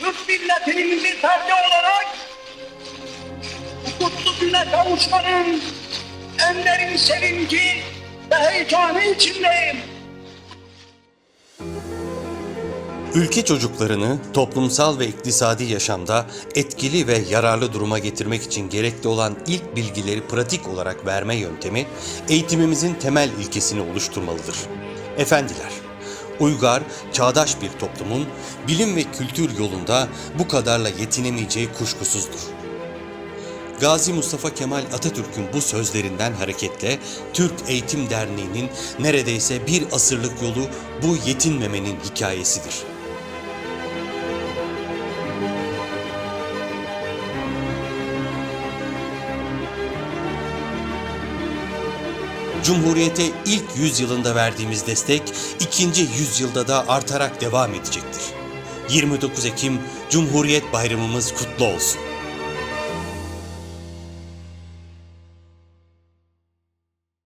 Türk milletinin bir ferdi olarak kutlu güne kavuşmanın en derin sevinci ve heyecanı içindeyim. Ülke çocuklarını toplumsal ve iktisadi yaşamda etkili ve yararlı duruma getirmek için gerekli olan ilk bilgileri pratik olarak verme yöntemi eğitimimizin temel ilkesini oluşturmalıdır. Efendiler, uygar, çağdaş bir toplumun bilim ve kültür yolunda bu kadarla yetinemeyeceği kuşkusuzdur. Gazi Mustafa Kemal Atatürk'ün bu sözlerinden hareketle Türk Eğitim Derneği'nin neredeyse bir asırlık yolu bu yetinmemenin hikayesidir. Cumhuriyete ilk yüzyılında verdiğimiz destek ikinci yüzyılda da artarak devam edecektir. 29 Ekim Cumhuriyet Bayramımız kutlu olsun.